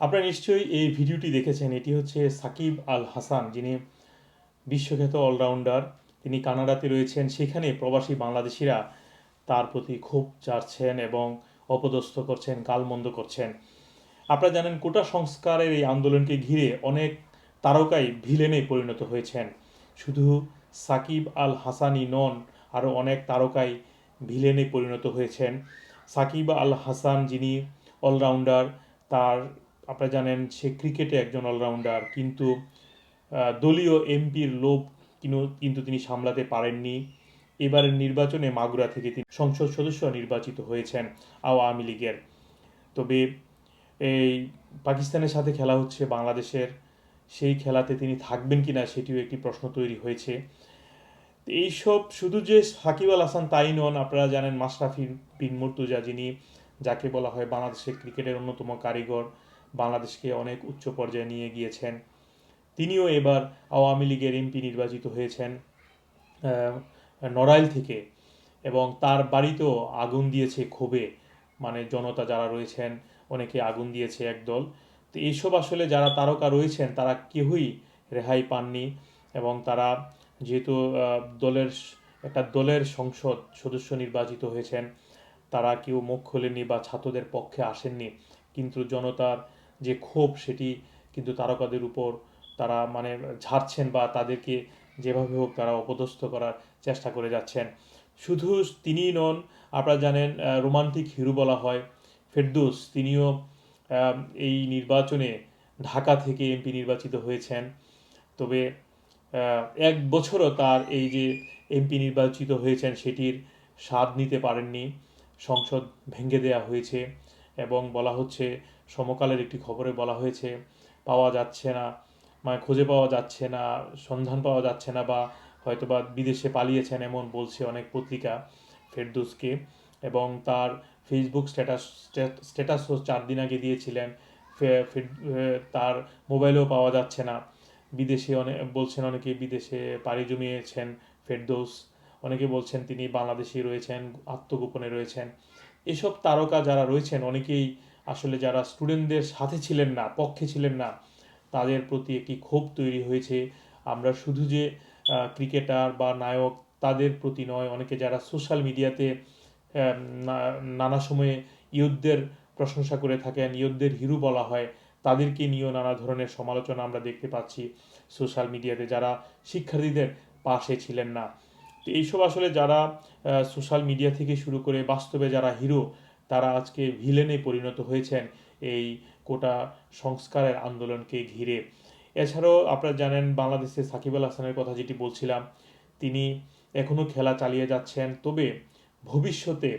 আপনারা নিশ্চয়ই এই ভিডিওটি দেখেছেন, এটি হচ্ছে সাকিব আল হাসান, যিনি বিশ্বখ্যাত অলরাউন্ডার। তিনি কানাডাতে রয়েছেন, সেখানে প্রবাসী বাংলাদেশিরা তার প্রতি ক্ষোভ চাচ্ছেন এবং অপদস্থ করছেন কালমন্দ করছেন। আপনারা জানেন, কোটা সংস্কারের এই আন্দোলনকে ঘিরে অনেক তারকাই ভিলেনে পরিণত হয়েছেন। শুধু সাকিব আল হাসানি নন, আরও অনেক তারকাই ভিলেনে পরিণত হয়েছেন। সাকিব আল হাসান যিনি অলরাউন্ডার, তার, আপনারা জানেন, সে ক্রিকেটে একজন অলরাউন্ডার, কিন্তু দলীয় এমপির লোভ কিনু- কিন্তু তিনি সামলাতে পারেননি। এবারের নির্বাচনে মাগুরা থেকে তিনি সংসদ সদস্য নির্বাচিত হয়েছেন আওয়ামী লীগের। তবে এই পাকিস্তানের সাথে খেলা হচ্ছে বাংলাদেশের সেই খেলাতে তিনি থাকবেন কিনা সেটিও একটি প্রশ্ন তৈরি হয়েছে। এইসব শুধু যে সাকিব আল হাসান তাই নন, আপনারা জানেন মাশরাফি বিন মুর্তুজা যিনি, যাকে বলা হয় বাংলাদেশের ক্রিকেটের অন্যতম কারিগর, বাংলাদেশকে অনেক উচ্চ পর্যায়ে নিয়ে গিয়েছেন। তিনিও এবার আওয়ামী লীগের এমপি নির্বাচিত হয়েছেন নড়াইল থেকে এবং তার বাড়িতেও আগুন দিয়েছে ক্ষোভে। মানে জনতা যারা রয়েছেন, অনেকে আগুন দিয়েছে একদল। তো এইসব আসলে যারা তারকা রয়েছেন, তারা কেউই রেহাই পাননি এবং তারা যেহেতু দলের একটা দলের সংসদ সদস্য নির্বাচিত হয়েছেন, তারা কেউ মুখ খোলেনি বা ছাত্রদের পক্ষে আসেননি। কিন্তু জনতার যে ক্ষোভ, সেটি কিন্তু তারকাদের উপর তারা মানে ঝাড়ছেন বা তাদেরকে যেভাবে হোক তারা অপদস্থ করার চেষ্টা করে যাচ্ছেন। শুধু তিনিই নন, আপনারা জানেন রোমান্টিক হিরো বলা হয়, ফেরদুস। তিনিও এই নির্বাচনে ঢাকা থেকে এমপি নির্বাচিত হয়েছেন। তবে এক বছরও তার এই যে এমপি নির্বাচিত হয়েছেন সেটির স্বাদ নিতে পারেননি। সংসদ ভেঙে দেওয়া হয়েছে এবং বলা হচ্ছে সমকালের একটি খবরে বলা হয়েছে, পাওয়া যাচ্ছে না মানে খুঁজে পাওয়া যাচ্ছে না, সন্ধান পাওয়া যাচ্ছে না বা হয়তোবা বিদেশে পালিয়েছেন এমন বলছে অনেক পত্রিকা ফেরদুসকে। এবং তার ফেসবুক স্ট্যাটাস স্ট্যাটাসও চার দিন আগে দিয়েছিলেন। তার মোবাইলেও পাওয়া যাচ্ছে না। বিদেশে অনেক বলছেন অনেকে বিদেশে পাড়ি জমিয়েছেন ফেরদৌস। অনেকে বলছেন তিনি বাংলাদেশে রয়েছেন, আত্মগোপনে রয়েছেন। এসব তারকা যারা রয়েছেন, অনেকেই আসলে যারা স্টুডেন্টদের সাথে ছিলেন না, পক্ষে ছিলেন না, তাদের প্রতি একটি ক্ষোভ তৈরি হয়েছে। আমরা শুধু যে ক্রিকেটার বা নায়ক তাদের প্রতি নয়, অনেকে যারা সোশ্যাল মিডিয়াতে নানা সময়ে ইয়ুদ্ধের প্রশংসা করে থাকেন ইয়ুদ্ধের হিরো বলা হয়, তাদেরকে নিয়েও নানা ধরনের সমালোচনা আমরা দেখতে পাচ্ছি সোশ্যাল মিডিয়াতে, যারা শিক্ষার্থীদের পাশে ছিলেন না। তো এইসব আসলে যারা সোশ্যাল মিডিয়া থেকে শুরু করে বাস্তবে যারা হিরো, তারা আজকে ভিলেনে পরিণত হয়েছেন এই কোটা সংস্কারের আন্দোলনকে ঘিরে। এছাড়াও আপনারা জানেন, বাংলাদেশে সাকিব আল হাসানের কথা যেটি বলছিলাম, তিনি এখনও খেলা চালিয়ে যাচ্ছেন, তবে ভবিষ্যতে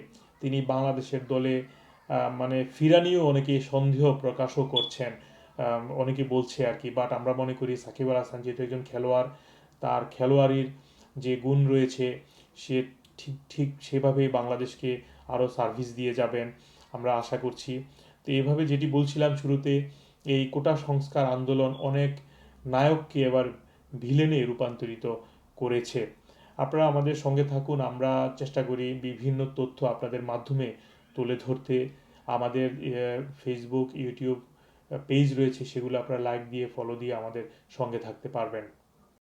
তিনি বাংলাদেশের দলে মানে ফিরা নিয়েও অনেকে সন্দেহ প্রকাশও করছেন। অনেকে বলছে আর কি, বাট আমরা মনে করি সাকিব আল হাসান যেহেতু একজন খেলোয়াড়, তার খেলোয়াড়ির যে গুণ রয়েছে, সে ঠিক ঠিক সেভাবেই বাংলাদেশকে আরও সার্ভিস দিয়ে যাবেন আমরা আশা করছি। তো এইভাবে যেটি বলছিলাম শুরুতে, এই কোটা সংস্কার আন্দোলন অনেক নায়ককে এবার ভিলেনে রূপান্তরিত করেছে। আপনারা আমাদের সঙ্গে থাকুন, আমরা চেষ্টা করি বিভিন্ন তথ্য আপনাদের মাধ্যমে তুলে ধরতে। আমাদের ফেসবুক ইউটিউব পেজ রয়েছে, সেগুলো আপনারা লাইক দিয়ে ফলো দিয়ে আমাদের সঙ্গে থাকতে পারবেন।